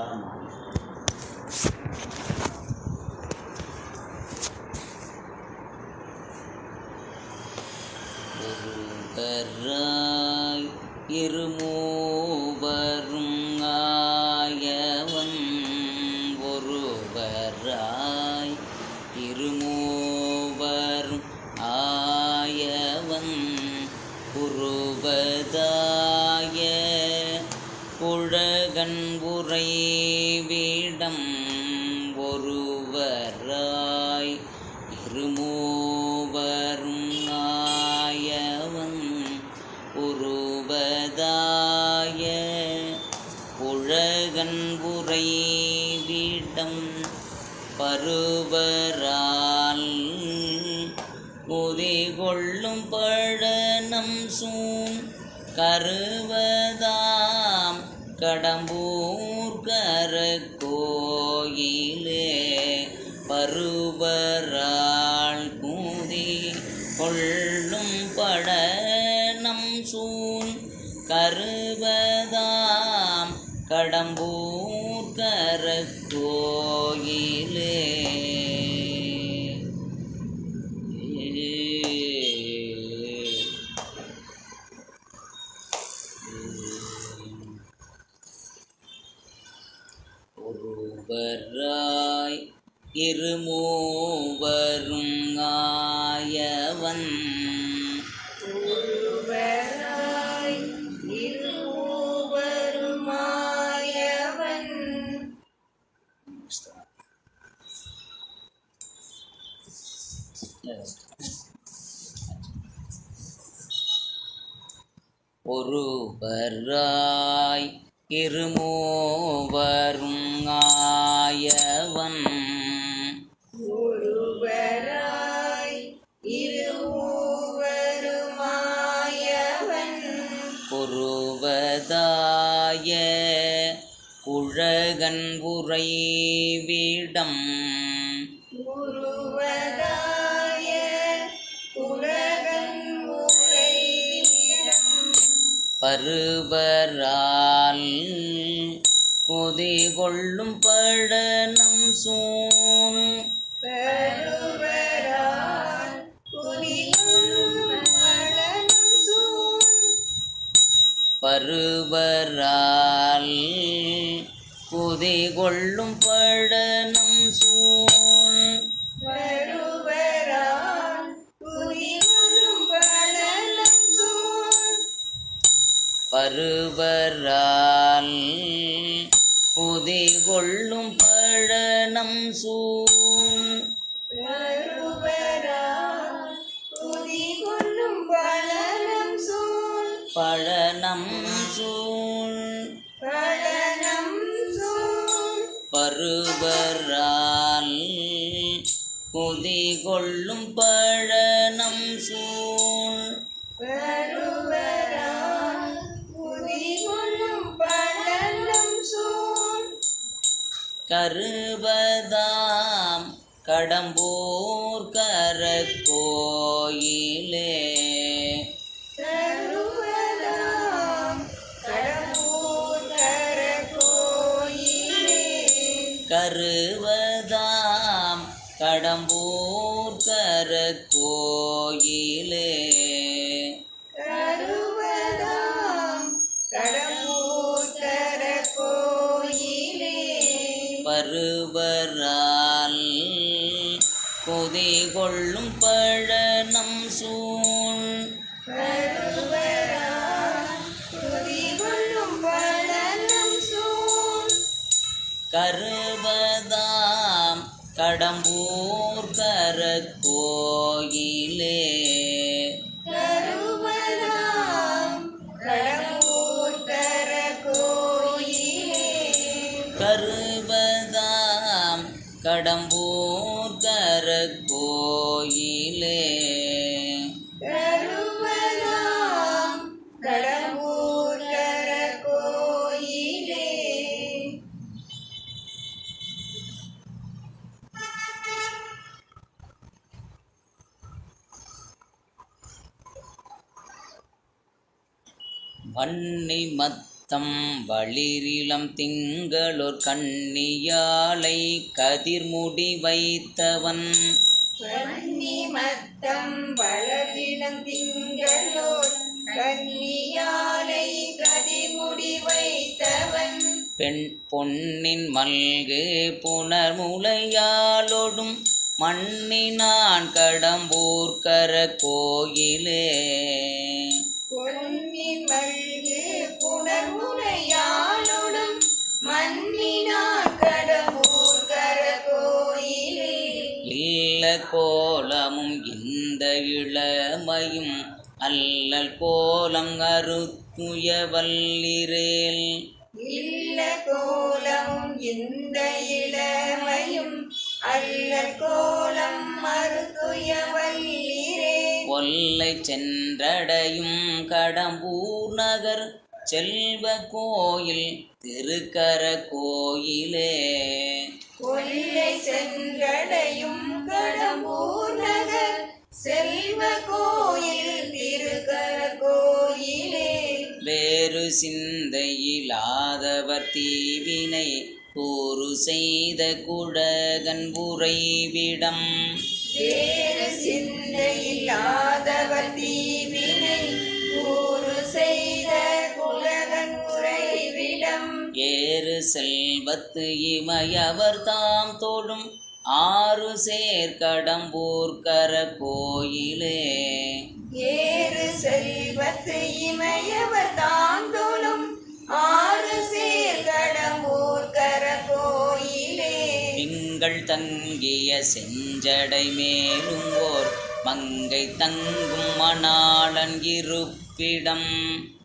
ஒருவராய் உறைவிடம் ஒருவராய் இருமூவரும் நாயவன் உருவதாய உழகன் உரை வீடம் பருவரால் உதிகொள்ளும் பழனம் சூன் கருவதாம் கடம்பூ கோயிலே பருவரால் கூதி கொள்ளும் படனம் சூன் கருவதாம் கடம்பூர் கரக்கோயிலே ஒருவராய் இருமூவரும் ஆயவன். ஒருவராய் இருமூவரும் ஆயவன். ஒருவராய் இருவருமாயவன் ஒருவதாய குழகன் உறைவிடம். உருவதாய உலகன் உறைவிடம் பருவரால் கொதிகொள்ளும் பழனம் சூன் பருவரால் பருவரால் குதிகொள்ளும் பழனம் சூன் கொள்ளும் பழனம் சூன். வருவரால் குடிகொள்ளும் வளனம் சூழ் பழனம் சூன். வளனம் சூழ் பழனம் சூழ் கருவதாம் கடம்பூர் கரக்கோயிலே. கருவதாம் கடம்பூர் கரக்கோயிலே. கொள்ளும் பழனம் சூழ். கருவதாம் கடம்பூர். கடம்பூர் கரக்கோயிலே வன்னி மத்த தம் வளிரிளம் திங்களோர் கண்ணியாலை கதிர்முடி வைத்தவன். மத்தம் வளரிளம் திங்களோர் கன்னியாலை கதிர்முடி வைத்தவன். பெண் பொன்னின் மல்கு புனர்முலையாலொடும் மண்ணினான் கடம்பூர்க்கர கோயிலே. பொன்னின் மல்கு கோலமும் இந்த இளமையும் அல்லல் கோலம் அறுத்துய வல்லிரேல். இல்ல கோலமும் இந்த இளமையும் அல்ல கோலம் மறுத்துய வல்லீரே. கொல்லை சென்றடையும் கடம்பூர் நகர் செல்வ கோயில் திருக்கர கோயிலே. கொல்லை சென்றடையும் கடம்பூர் நகர் செல்வ கோயில் திருக்கர கோயிலே. வேறு சிந்தையிலாதவர் தீவினை கூறு செய்த குழகன் உறைவிடம். வேறு சிந்தையில்லாதவர் தீவினை செல்வத்து இமையவர் தாம் தோடும் ஆறு சேர் கடம்பூர் கர கோயிலே. ஏறு செல்வத்து இமையவர் தாந்தோளும் ஆறு சேர் கடம்பூர் கர கோயிலே. திங்கள் தங்கிய செஞ்சடை மேலும் ஓர் மங்கை தங்கும் மணாளன் இருப்பிடம்.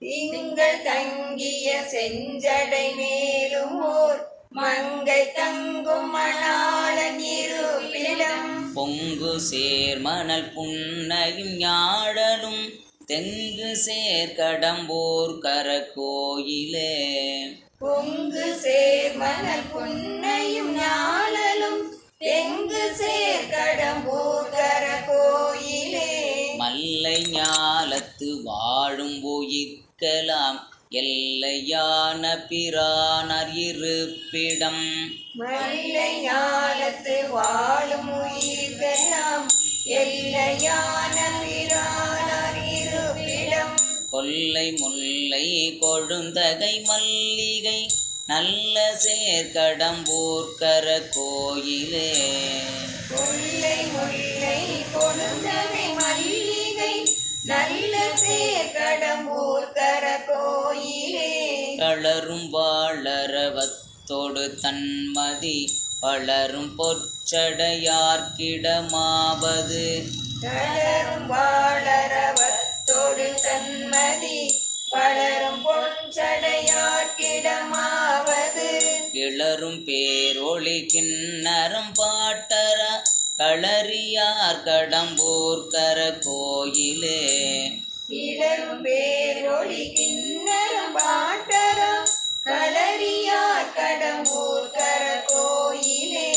திங்கள் தங்கிய செஞ்சடை மேலும் ஓர் மங்கை தங்கும் மணாளன் இருப்பிடம். பொங்கு சேர் மணல் புன்னையும் ஞாழலும் தெங்கு சேர் கடம்பூர் கர கோயிலே பொங்கு சேர் மணல் புன்னையும் ஞாழலும் தெங்கு சேர் கடம்பூர் கர கோயிலே மல்லை ஞாலத்து வாழும் உயிர்க்கலாம் எல்லையான பிரானர் இருப்பிடம். மல்லை ஞாலத்து வாழும் உயிர்களாம் எல்லையான பிரானார் இருப்பிடம். கொல்லை முல்லை கொழுந்தகை மல்லிகை நல்ல சேர்க்கடம்பூர் கர கோயிலே. கொல்லை முல்லை கொழுந்தனை மல்லிகை நல்ல தளரும் வாழறவத்தோடு தன்மதி பலரும் பொற்சடையார்க்கிடமாவது தளரும் வாழறவத்தோடு தன்மதி பலரும் பொன்சடையார்க்கிடமாவது கிளரும் பேரொளி கிண்ணறம் பாட்டர களறியார் கடம்பூர் கர கோயிலே. கிளரும் பேரொளி கிண்ணரம் பாட்டரம் களரியார் கடம்பூர் கர கோயிலே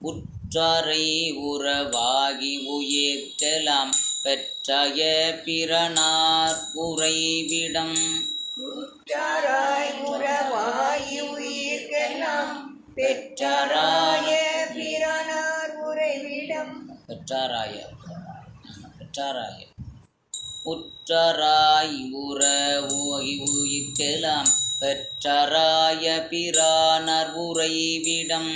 உற்றாரை உறவாகி உயிர்க்கலாம் பெற்றாய பிறனார் உறைவிடம். உற்றாராய் உறவாய் உயிர்க்கெல்லாம் பெற்றாராய பிறனார் உறைவிடம். பெற்றாராய பெற்றாராய உற்றாராய் உறவு உயிர்க்கலாம் பெற்றாராய பிறானார் உறைவிடம்.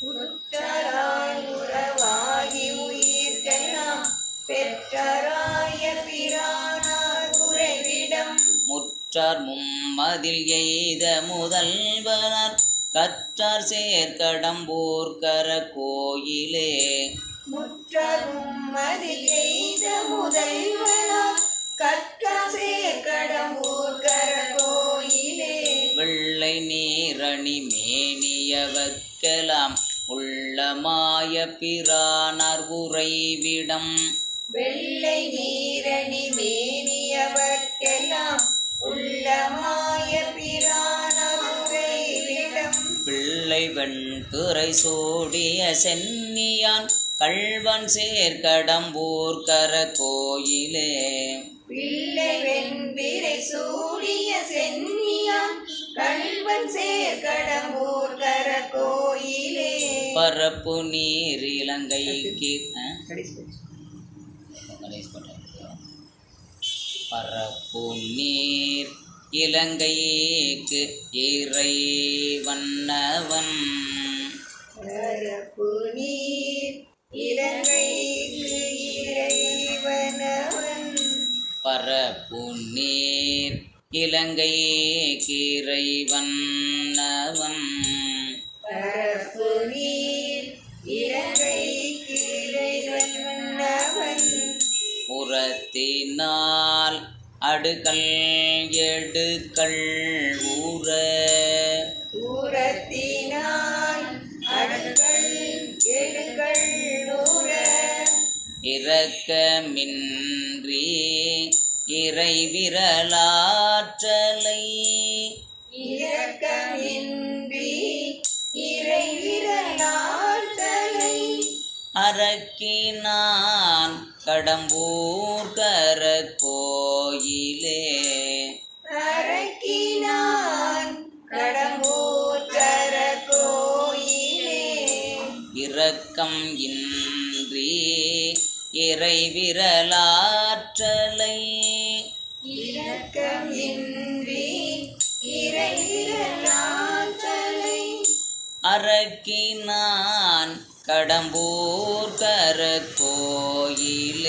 உற்றாராய் உறவாகி உயிர்க்கெல்லாம் பெற்றாராய பிறானார் உறைவிடம். முற்றார் மும்மதில் எய்த முதல்வனார் கற்றார் சேர்க்கடம்பூர் கர கோயிலே. முற்றரும் மதில் எய்த முதல்வனா கற்காசே கடம்பூர் கோயிலே. வெள்ளை நீரணி மேனியவர்க்கெல்லாம் உள்ளமாய பிரானார் உறைவிடம். வெள்ளை நீரணி மேனியவர்க்கெல்லாம் உள்ளமாய பிரானமுறைவிடம் பிள்ளை வெண்குறை சூடிய சென்னியான் கள்வன் சேர்க்கடம்பூர் கர கோயிலே பிள்ளை வெண்பிரை சூடிய சென்னியான் கல்வன் சேர் கடம்பூர் கர கோயிலே பரப்பு நீர் இலங்கைக்கு. பரப்பு நீர் இலங்கைக்கு இறை வண்ணவன் பரப்பு நீர் இலங்கைக்கு இறைவனவன் பரப்பு நீர் இலங்கைக்கு இறை வண்ணவன் பரப்பு நீர் இலங்கைக்கு இறைவனவன் புறத்தினால் அடுகள் எடுக்கள் ஊற இரக்கமின்றி இறை விரலாற்றலை இரக்கமின்றி இறைவிரலாற்றலை. அரக்கினான் கடம்பூர் கர கோயிலே. அரக்கினான் கடம்பூர் கர கோயிலே. இரக்கம் இன்றி இறை விரலாற்றலை அரக்கினான் கடம்பூர் கர கோயிலே